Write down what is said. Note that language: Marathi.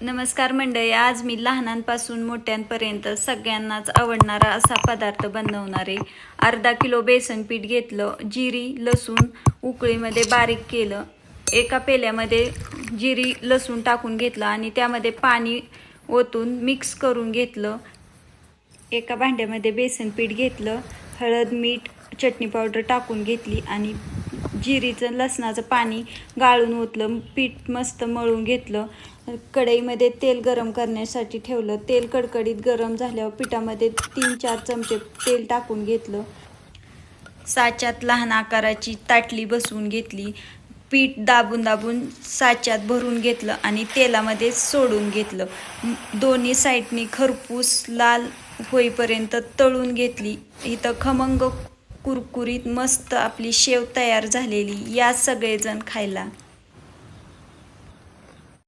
नमस्कार मंडळी आज मी लहानांपासून मोठ्यांपर्यंत सगळ्यांनाच आवडणारा असा पदार्थ बनवणारे अर्धा किलो बेसन पीठ घेतलं जिरी लसूण उकळीमध्ये बारीक केलं एका पेल्यामध्ये जिरी लसूण टाकून घेतलं आणि त्यामध्ये पाणी ओतून मिक्स करून घेतलं. एका भांड्यामध्ये बेसन पीठ घेतलं हळद मीठ चटणी पावडर टाकून घेतली आणि जिरीचं लसणाचं पाणी गाळून ओतलं पीठ मस्त मळून घेतलं. कढईमध्ये तेल गरम करण्यासाठी ठेवलं. तेल कडकडीत गरम झाल्यावर पिठामध्ये तीन चार चमचे तेल टाकून घेतलं. साच्यात लहान आकाराची ताटली बसवून घेतली. पीठ दाबून दाबून साच्यात भरून घेतलं आणि तेलामध्ये सोडून घेतलं. दोन्ही साईडनी खरपूस लाल होईपर्यंत तळून घेतली. इथं खमंग कुरकुरीत मस्त आपली शेव तयार झालेली या सगळेजण खायला.